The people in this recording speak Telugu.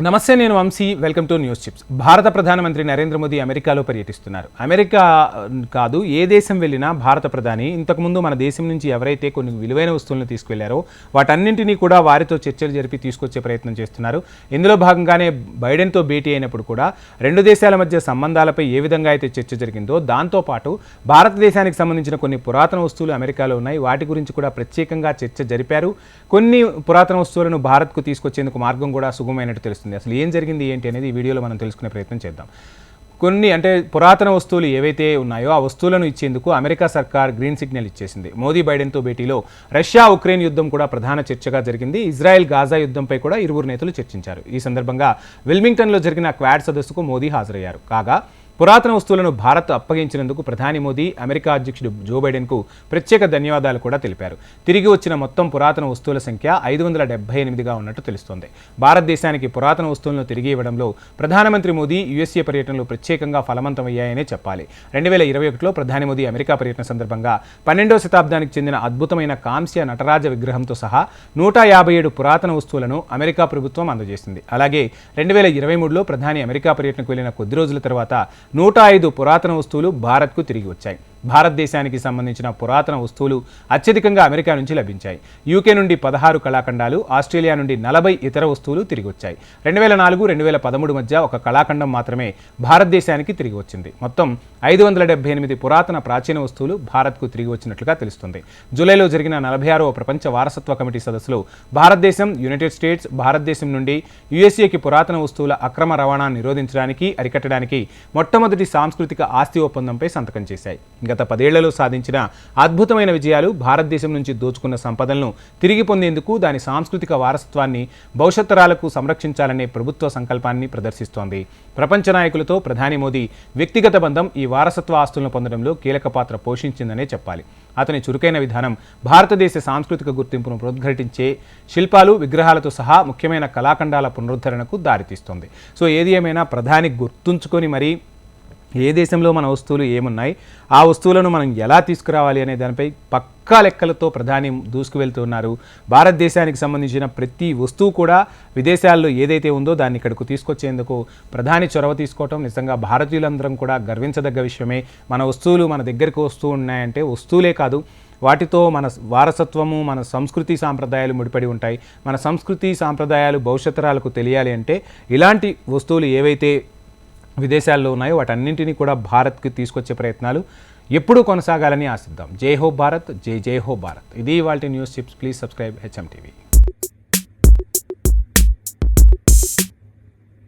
నమస్తే నేను Vamshi. Welcome to news chips. భారత ప్రధానమంత్రి నరేంద్ర మోదీ అమెరికాలో పర్యటిస్తున్నారు. అమెరికా కాదు ఏ దేశం వెళ్ళినా భారత ప్రధాని. ఇంతకుముందు మన దేశం నుంచి ఎవరైతే కొన్ని విలువైన వస్తువులను తీసుకువెళ్ళారో వాటన్నింటినీ కూడా వారితో చర్చలు జరిపి తీసుకొచ్చే ప్రయత్నం చేస్తున్నారు. ఇందులో భాగంగానే బైడెన్తో భేటీ అయినప్పుడు కూడా రెండు దేశాల మధ్య సంబంధాలపై ఏ విధంగా అయితే చర్చ జరిగిందో దాంతోపాటు భారతదేశానికి సంబంధించిన కొన్ని పురాతన వస్తువులు అమెరికాలో ఉన్నాయి. వాటి గురించి కూడా ప్రత్యేకంగా చర్చ జరిపారు. కొన్ని పురాతన వస్తువులను భారత్కు తీసుకొచ్చేందుకు మార్గం కూడా సుగమైనట్టు తెలుస్తుంది. అసలు ఏం జరిగింది ఏంటి అనేది ఈ వీడియోలో మనం తెలుసుకునే ప్రయత్నం చేద్దాం. కొన్ని అంటే పురాతన వస్తువులు ఏవైతే ఉన్నాయో ఆ వస్తువులను ఇచ్చేందుకు అమెరికా సర్కార్ గ్రీన్ సిగ్నల్ ఇచ్చేసింది. మోదీ బైడెన్తో భేటీలో రష్యా ఉక్రెయిన్ యుద్ధం కూడా ప్రధాన చర్చగా జరిగింది. ఇజ్రాయెల్ గాజా యుద్ధంపై కూడా ఇరువురు నేతలు చర్చించారు. ఈ సందర్భంగా విల్మింగ్టన్లో జరిగిన క్వాడ్ సదస్సుకు మోదీ హాజరయ్యారు. కాగా పురాతన వస్తువులను భారత్ అప్పగించినందుకు ప్రధాని మోదీ అమెరికా అధ్యక్షుడు జో బైడెన్కు ప్రత్యేక ధన్యవాదాలు కూడా తెలిపారు. తిరిగి వచ్చిన మొత్తం పురాతన వస్తువుల సంఖ్య ఐదు వందల డెబ్బై ఎనిమిదిగా ఉన్నట్టు తెలుస్తోంది. భారతదేశానికి పురాతన వస్తువులను తిరిగి ఇవ్వడంలో ప్రధానమంత్రి మోదీ యుఎస్ఏ పర్యటనలు ప్రత్యేకంగా ఫలవంతమయ్యాయనే చెప్పాలి. రెండు వేల ఇరవై ఒకటిలో ప్రధాని మోదీ అమెరికా పర్యటన సందర్భంగా పన్నెండవ శతాబ్దానికి చెందిన అద్భుతమైన కాంస్య నటరాజ విగ్రహంతో సహా నూట యాభై ఏడు పురాతన వస్తువులను అమెరికా ప్రభుత్వం అందజేసింది. అలాగే రెండు వేల ఇరవై మూడులో ప్రధాని అమెరికా పర్యటనకు వెళ్ళిన కొద్ది రోజుల తర్వాత నూట ఐదు పురాతన వస్తువులు భారత్కు తిరిగి వచ్చాయి. భారతదేశానికి సంబంధించిన పురాతన వస్తువులు అత్యధికంగా అమెరికా నుంచి లభించాయి. యూకే నుండి పదహారు కళాఖండాలు ఆస్ట్రేలియా నుండి నలభై ఇతర వస్తువులు తిరిగి వచ్చాయి రెండు వేల నాలుగు రెండు వేల పదమూడు మధ్య ఒక కళాఖండం మాత్రమే భారతదేశానికి తిరిగి వచ్చింది మొత్తం ఐదు వందల డెబ్బై ఎనిమిది పురాతన ప్రాచీన వస్తువులు భారత్కు తిరిగి వచ్చినట్లుగా తెలుస్తుంది. జూలైలో జరిగిన నలభై ఆరవ ప్రపంచ వారసత్వ కమిటీ సదస్సులో భారతదేశం యునైటెడ్ స్టేట్స్ భారతదేశం నుండి యుఎస్ఏకి పురాతన వస్తువుల అక్రమ రవాణా నిరోధించడానికి అరికట్టడానికి మొట్టమొదటి సాంస్కృతిక ఆస్తి ఒప్పందంపై సంతకం చేశాయి. గత పదేళ్ళలో సాధించిన అద్భుతమైన విజయాలు భారతదేశం నుంచి దోచుకున్న సంపదలను తిరిగి పొందేందుకు దాని సాంస్కృతిక వారసత్వాన్ని భవిష్యత్ తరాలకు సంరక్షించాలనే ప్రభుత్వ సంకల్పాన్ని ప్రదర్శిస్తోంది. ప్రపంచ నాయకులతో ప్రధాని మోదీ వ్యక్తిగత బంధం ఈ వారసత్వ ఆస్తులను పొందడంలో కీలక పాత్ర పోషించిందనే చెప్పాలి. అతని చురుకైన విధానం భారతదేశ సాంస్కృతిక గుర్తింపును ప్రోద్ఘటించే శిల్పాలు విగ్రహాలతో సహా ముఖ్యమైన కళాఖండాల పునరుద్ధరణకు దారితీస్తుంది. సో ఏది ఏమైనా ప్రధాని గుర్తుంచుకొని మరీ ఏ దేశంలో మన వస్తువులు ఏమున్నాయి ఆ వస్తువులను మనం ఎలా తీసుకురావాలి అనే దానిపై పక్కా లెక్కలతో ప్రధాని దూసుకువెళ్తున్నారు భారతదేశానికి సంబంధించిన ప్రతి వస్తువు కూడా విదేశాల్లో ఏదైతే ఉందో దాన్ని ఇక్కడకు తీసుకొచ్చేందుకు ప్రధాని చొరవ తీసుకోవటం నిజంగా భారతీయులందరం కూడా గర్వించదగ్గ విషయమే. మన వస్తువులు మన దగ్గరకు వస్తూ ఉన్నాయంటే వస్తువులే కాదు వాటితో మన వారసత్వము మన సంస్కృతి సాంప్రదాయాలు ముడిపడి ఉంటాయి. మన సంస్కృతి సాంప్రదాయాలు భవిష్యత్తరాలకు తెలియాలి అంటే ఇలాంటి వస్తువులు ఏవైతే విదేశాల్లో ఉన్నాయో వాటన్నింటినీ కూడా భారత్కి తీసుకొచ్చే ప్రయత్నాలు ఎప్పుడూ కొనసాగాలని ఆశిద్దాం. జై హో భారత్ జై జై హో భారత్. ఇది వాళ్ళ news chips please subscribe HM TV.